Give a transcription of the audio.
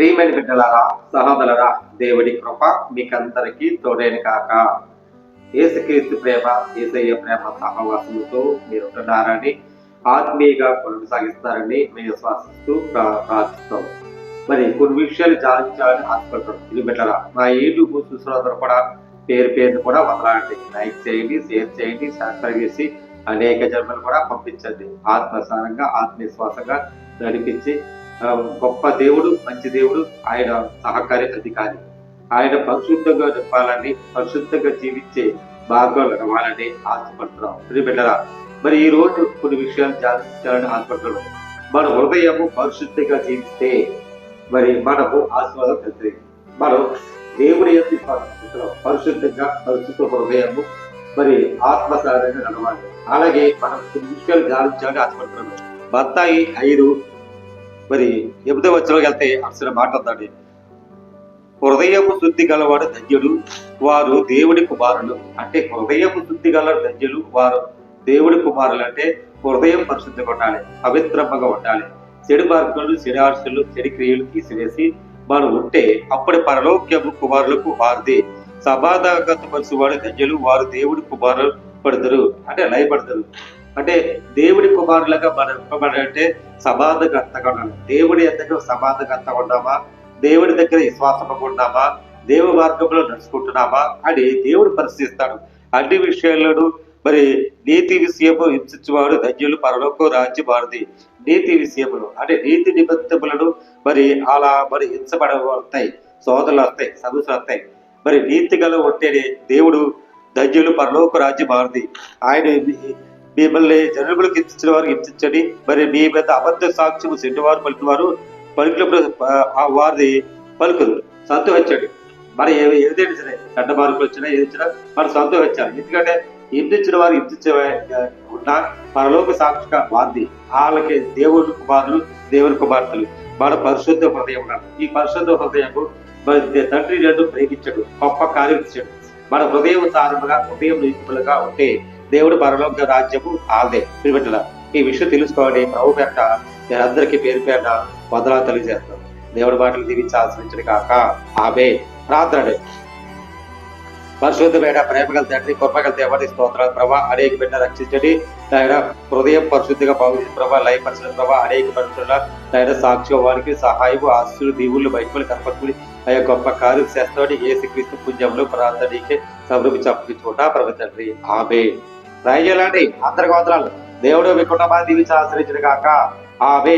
ప్రియమైన బిడ్డలారా సహోదరులారా దేవుడి కృప మీకందరికీ తోడైన కాక ఏసుక్రీస్తు ప్రేమ ఏసయ్య ప్రేమ సహవాసముతో మీరు ఉంటున్నారని ఆత్మీయంగా కొనసాగిస్తారని మేము విశ్వాసిస్తూ ప్రార్థిస్తాం. మరి కొన్ని విషయాలు జాగ్రత్తగా ఆశపడుతున్నాం ఇది బిడ్డరా నా యూట్యూబ్ చూసిన కూడా పేరు పేరు కూడా వదలాలండి. లైక్ చేయండి షేర్ చేయండి సబ్స్క్రైబ్ చేసి అనేక జన్మలు కూడా పంపించండి. ఆత్మసారంగా ఆత్మవిశ్వాసంగా నడిపించి గొప్ప దేవుడు మంచి దేవుడు ఆయన సహకారి అధికారి. ఆయన పరిశుద్ధంగా చెప్పాలని పరిశుద్ధంగా జీవించే భాగంలో నడవాలని ఆశపడుతున్నాం. ప్రియబిడ్డరా మరి ఈ రోజు కొన్ని విషయాలు జాగ్రత్తాలని ఆశపడుతున్నాం. మన హృదయము పరిశుద్ధంగా జీవిస్తే మరి మనము ఆశీర్వాదం కలుగుతుంది. మనం దేవుడి యొక్క పరిశుద్ధంగా పరిశుద్ధ హృదయము మరి ఆత్మసారంగా నడవాలి. అలాగే మనం కొన్ని విషయాలు ధ్యానించాలని ఆశపడుతున్నాం. బత్తాయి ఐదు మరి ఎనిమిదో వచ్చలోకి వెళ్తే అసలు మాట ఉందండి శుద్ధి గలవాడు ధన్యుడు వారు దేవుడి కుమారులు. అంటే హృదయపు శుద్ధి గల ధన్యులు వారు దేవుడి కుమారులు అంటే హృదయం పరిశుద్ధిగా ఉండాలి పవిత్రంగా ఉండాలి. చెడు మార్గాలు చెడు ఆశలు చెడు క్రియలు తీసివేసి మనం ఉంటే అప్పటి పరలోక్యము కుమారులకు వారిది. సమాధానగత వాడు ధన్యులు వారు దేవుడి కుమారులు పడతారు. అంటే లయపడతారు. అంటే దేవుడి కుమారులుగా మనం ఇవ్వబడంటే సమాధగతంగా ఉండాలి దేవుడి దగ్గర సమాధకర్తగా ఉన్నామా దేవుడి దగ్గర విశ్వాసముగా ఉన్నామా దేవ మార్గంలో నడుచుకుంటున్నామా? అని దేవుడు పరిశీలిస్తాడు అన్ని విషయాలను మరి నీతి విషయము హింసించువాడు ధన్యులు పరలోకం రాజ్యం వారిది. నీతి విషయములు అంటే నీతి నిబంధనలను మరి అలా మరి హింసపడ సోదరులు వస్తాయి సమస్యలు వస్తాయి. మరి నీతి గల ఉంటేనే దేవుడు ధన్యులు పరలోక రాజ్యం మారింది ఆయన మీ- మిమ్మల్ని జనులకు ఇప్పించిన వారికి ఇప్పించండి మరి మీ మీద అబద్ధ సాక్ష్యము చెడ్డవారు పలికినవారు పలికినప్పుడు ఆ వారిది పలుకుదు. సంతోషించండి మరి ఏది ఏదైనా సరే చెడ్డ మార్పులు వచ్చినా ఏది వచ్చినా మనం సంతోషించాలి ఎందుకంటే హింసించిన వారు హింసించే ఉన్న పరలోక సాక్షిగా వారిది. వాళ్ళకి దేవుడి కుమారులు దేవుని కుమార్తెలు. మన పరిశుద్ధ హృదయం ఉండాలి ఈ పరిశుద్ధ హృదయము తండ్రి నన్ను ప్రేమించడు గొప్ప కార్యం ఇచ్చాడు మన హృదయం సారముగా హృదయం నిపుణులుగా ఉంటే దేవుడు పరలోక రాజ్యము ఆదే. పిలిపెట్టల ఈ విషయం తెలుసుకోవాలి ప్రభు పేట మీరందరికీ పేరు పేట వదలా తెలియజేస్తాను దేవుడి మాటలు దీవించి ఆశ్రయించడు కాక ఆమె ప్రార్థన పరిశుద్ధమైన ప్రేమగల తండ్రి కృపగల దేవాడి స్తోత్రాలు ప్రభా అనేక బిడ్డ రక్షించండి. ఆయన హృదయం పరిశుద్ధిగా భావించిన ప్రభా లయపరిచిన ప్రభా అనేక పరిస్థితుల ఆయన సాక్షి వారికి సహాయము ఆస్తులు దీవులు బయటలు కనపడుకుని ఆ గొప్ప కార్యం చేస్తామని ఏసు క్రీస్తు పుణ్యంలో ప్రార్థనకి సమృద్ధి చప్పుకుంటా ప్రభు తండ్రి ఆమె దయచేయాలండి అందరికి వందనాలు. దేవుడు మీ కుటుంబాన్ని దీవించి ఆశ్రయించిన కాక ఆమె